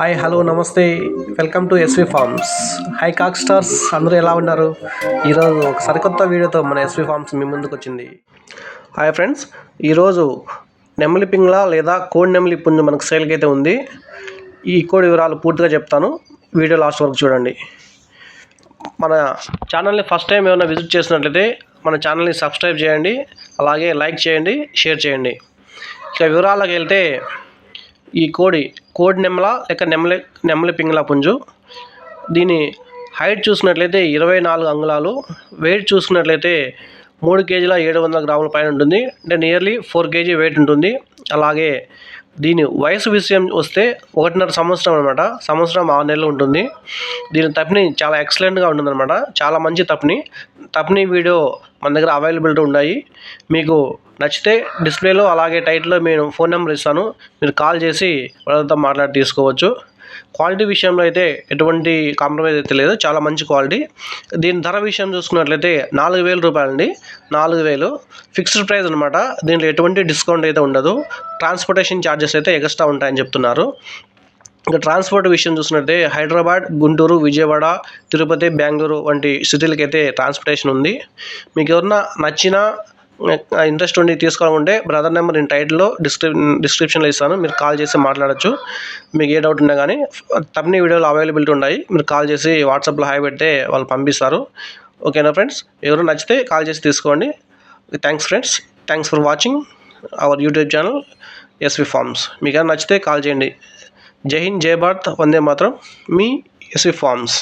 Hi hello నమస్తే. Welcome to SV farms. Hi cock stars. అందరూ ఎలా ఉన్నారు? ఈరోజు ఒక సరికొత్త వీడియోతో మన ఎస్వి ఫార్మ్స్ మీ ముందుకు వచ్చింది. Hi friends. ఈరోజు నెమలి పింగ్ల లేదా కోడి నెమలి పుంజు మనకు సేల్కి అయితే ఉంది. ఈ కోడి వివరాలు పూర్తిగా చెప్తాను. వీడియో లాస్ట్ వరకు చూడండి. మన ఛానల్ని ఫస్ట్ టైం ఏమైనా విజిట్ చేసినట్లయితే మన ఛానల్ని సబ్స్క్రైబ్ చేయండి. అలాగే లైక్ చేయండి షేర్ చేయండి. ఇక వివరాలకు వెళ్తే ఈ కోడి కోడ్ నెమల లేక నెమలి నెమలి పింగళ పుంజు. దీని హైట్ చూసినట్లయితే ఇరవై నాలుగు అంగుళాలు. వెయిట్ చూసుకున్నట్లయితే మూడు కేజీల ఏడు వందల గ్రాముల పైన ఉంటుంది. అంటే నియర్లీ ఫోర్ కేజీ వెయిట్ ఉంటుంది. అలాగే దీని వయసు విషయం వస్తే ఒకటిన్నర సంవత్సరం అనమాట సంవత్సరం ఆరు నెలలు ఉంటుంది. దీని తప్ని చాలా ఎక్సలెంట్గా ఉంటుందన్నమాట. చాలా మంచి తప్ని తప్ని వీడియో మన దగ్గర అవైలబిలిటీ ఉన్నాయి మీకు నచ్చితే డిస్ప్లేలో అలాగే టైట్లో నేను ఫోన్ నెంబర్ ఇస్తాను. మీరు కాల్ చేసి వాళ్ళతో మాట్లాడి తీసుకోవచ్చు. క్వాలిటీ విషయంలో అయితే ఎటువంటి కాంప్రమైజ్ అయితే లేదు. చాలా మంచి క్వాలిటీ. దీని ధర విషయం చూసుకున్నట్లయితే నాలుగు వేల రూపాయలండి. నాలుగు వేలు. ఫిక్స్డ్ ప్రైస్ అనమాట దీంట్లో ఎటువంటి డిస్కౌంట్ అయితే ఉండదు. ట్రాన్స్పోర్టేషన్ ఛార్జెస్ అయితే ఎక్స్ట్రా ఉంటాయని చెప్తున్నారు. ఇంకా ట్రాన్స్పోర్ట్ విషయం చూసినట్టే హైదరాబాద్ గుంటూరు విజయవాడ తిరుపతి బెంగళూరు వంటి సిటీలకి అయితే ట్రాన్స్పోర్టేషన్ ఉంది. మీకు ఎవరన్నా నచ్చిన ఇంట్రెస్ట్ ఉండి తీసుకోవాలంటే బ్రదర్ నెంబర్ నేను టైటిల్లో డిస్క్రిప్ డిస్క్రిప్షన్లో ఇస్తాను. మీరు కాల్ చేసి మాట్లాడచ్చు. మీకు ఏ డౌట్ ఉన్నా కానీ తప్పని వీడియోలు అవైలబిలిటీ ఉన్నాయి మీరు కాల్ చేసి వాట్సాప్లో హాయ్ పెడితే వాళ్ళు పంపిస్తారు. ఓకేనా ఫ్రెండ్స్? ఎవరు నచ్చితే కాల్ చేసి తీసుకోండి. Thanks friends. Thanks for watching our YouTube channel SV farms. మీకు నచ్చితే కాల్ చేయండి. జై హింద్ జై భారత్ వందే మాత్రం మీ ఎస్వి ఫార్మ్స్.